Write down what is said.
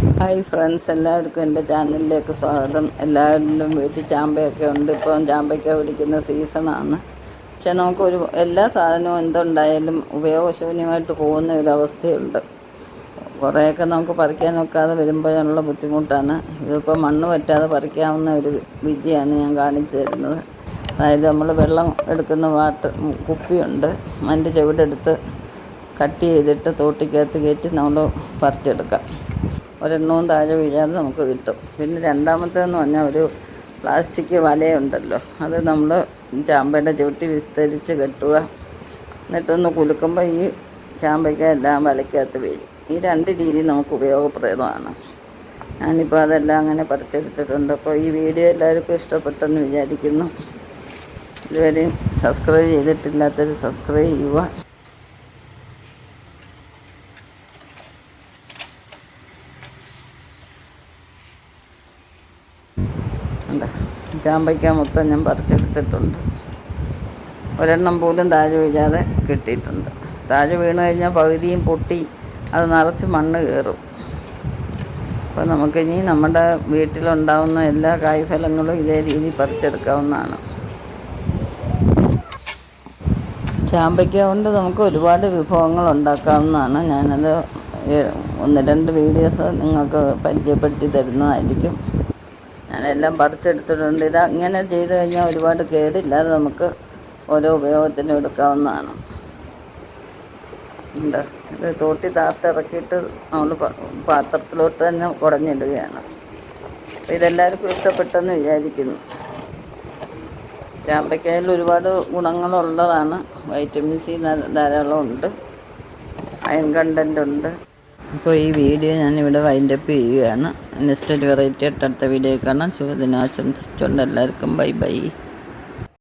Hi friends എല്ലാവർക്കും എന്റെ ചാനലിലേക്ക് സ്വാഗതം. എല്ലാവരും വീട്ടിൽ ചാമ്പയൊക്കെ ഉണ്ട്. ഇപ്പം ചാമ്പയ്ക്ക പിടിക്കുന്ന സീസണാണ് പക്ഷെ നമുക്കൊരു എല്ലാ സാധനവും എന്തുണ്ടായാലും ഉപയോഗശൂന്യമായിട്ട് പോകുന്ന അവസ്ഥയുണ്ട്. കുറേയൊക്കെ നമുക്ക് പറിക്കാൻ ഒക്കാതെ വരുമ്പോഴുള്ള ബുദ്ധിമുട്ടാണ്. ഇതിപ്പോൾ മണ്ണ് പറ്റാതെ പറിക്കാവുന്ന ഒരു വിദ്യയാണ് ഞാൻ കാണിച്ചു തരുന്നത്. അതായത് നമ്മൾ വെള്ളം എടുക്കുന്ന വാട്ടർ കുപ്പിയുണ്ട്. അതിന്റെ ചുവടെടുത്ത് കട്ട് ചെയ്തിട്ട് തോട്ടിക്കകത്ത് കയറ്റി നമ്മൾ പറിച്ചെടുക്കാം. ഒരെണ്ണവും താഴെ വീഴാതെ നമുക്ക് കിട്ടും. പിന്നെ രണ്ടാമത്തേന്ന് പറഞ്ഞാൽ ഒരു പ്ലാസ്റ്റിക് വലയുണ്ടല്ലോ. അത് നമ്മൾ ചാമ്പയുടെ ചുവട്ടി വിസ്തരിച്ച് കെട്ടുക. എന്നിട്ടൊന്ന് കുലുക്കുമ്പോൾ ഈ ചാമ്പയ്ക്ക എല്ലാം വലയ്ക്കകത്ത് വീഴും. ഈ രണ്ട് രീതി നമുക്ക് ഉപയോഗപ്രദമാണ്. ഞാനിപ്പോൾ അതെല്ലാം അങ്ങനെ പറിച്ചെടുത്തിട്ടുണ്ട്. അപ്പോൾ ഈ വീഡിയോ എല്ലാവർക്കും ഇഷ്ടപ്പെട്ടെന്ന് വിചാരിക്കുന്നു. ഇതുവരെയും സബ്സ്ക്രൈബ് ചെയ്തിട്ടില്ലാത്തവർ സബ്സ്ക്രൈബ് ചെയ്യുക. ഉണ്ട് ചാമ്പയ്ക്ക മൊത്തം ഞാൻ പറിച്ചെടുത്തിട്ടുണ്ട്. ഒരെണ്ണം പോലും താഴെ വീഴാതെ കിട്ടിയിട്ടുണ്ട്. താഴെ വീണ് കഴിഞ്ഞാൽ പകുതിയും പൊട്ടി അത് നിറച്ച് മണ്ണ് കയറും. അപ്പോൾ നമുക്കിനി നമ്മുടെ വീട്ടിലുണ്ടാവുന്ന എല്ലാ കായ്ഫലങ്ങളും ഇതേ രീതി പറിച്ചെടുക്കാവുന്നതാണ്. ചാമ്പയ്ക്ക കൊണ്ട് നമുക്ക് ഒരുപാട് വിഭവങ്ങൾ ഉണ്ടാക്കാവുന്നതാണ്. ഞാനത് ഒന്ന് രണ്ട് വീഡിയോസ് നിങ്ങൾക്ക് പരിചയപ്പെടുത്തി തരുന്നതായിരിക്കും. ഞാനെല്ലാം പറിച്ചെടുത്തിട്ടുണ്ട്. ഇത് അങ്ങനെ ചെയ്ത് കഴിഞ്ഞാൽ ഒരുപാട് കേടില്ലാതെ നമുക്ക് ഓരോ ഉപയോഗത്തിനും എടുക്കാവുന്നതാണ്. ഉണ്ട്. ഇത് തോട്ടി താത്തിറക്കിയിട്ട് നമ്മൾ പാത്രത്തിലോട്ട് തന്നെ കുടഞ്ഞിടുകയാണ്. ഇതെല്ലാവർക്കും ഇഷ്ടപ്പെട്ടെന്ന് വിചാരിക്കുന്നു. ചാമ്പയ്ക്കായിൽ ഒരുപാട് ഗുണങ്ങളുള്ളതാണ്. വൈറ്റമിൻ സി ധാരാളം ഉണ്ട് അയൺ കണ്ടന്റ് ഉണ്ട്. അപ്പോൾ ഈ വീഡിയോ ഞാനിവിടെ വൈൻഡപ്പ് ചെയ്യുകയാണ്. നെക്സ്റ്റ് ഒരു വെറൈറ്റി ആയിട്ട് അടുത്ത വീഡിയോ കാണാം ശുഭദിനം ആശംസിച്ചുകൊണ്ട് എല്ലാവർക്കും ബൈ ബൈ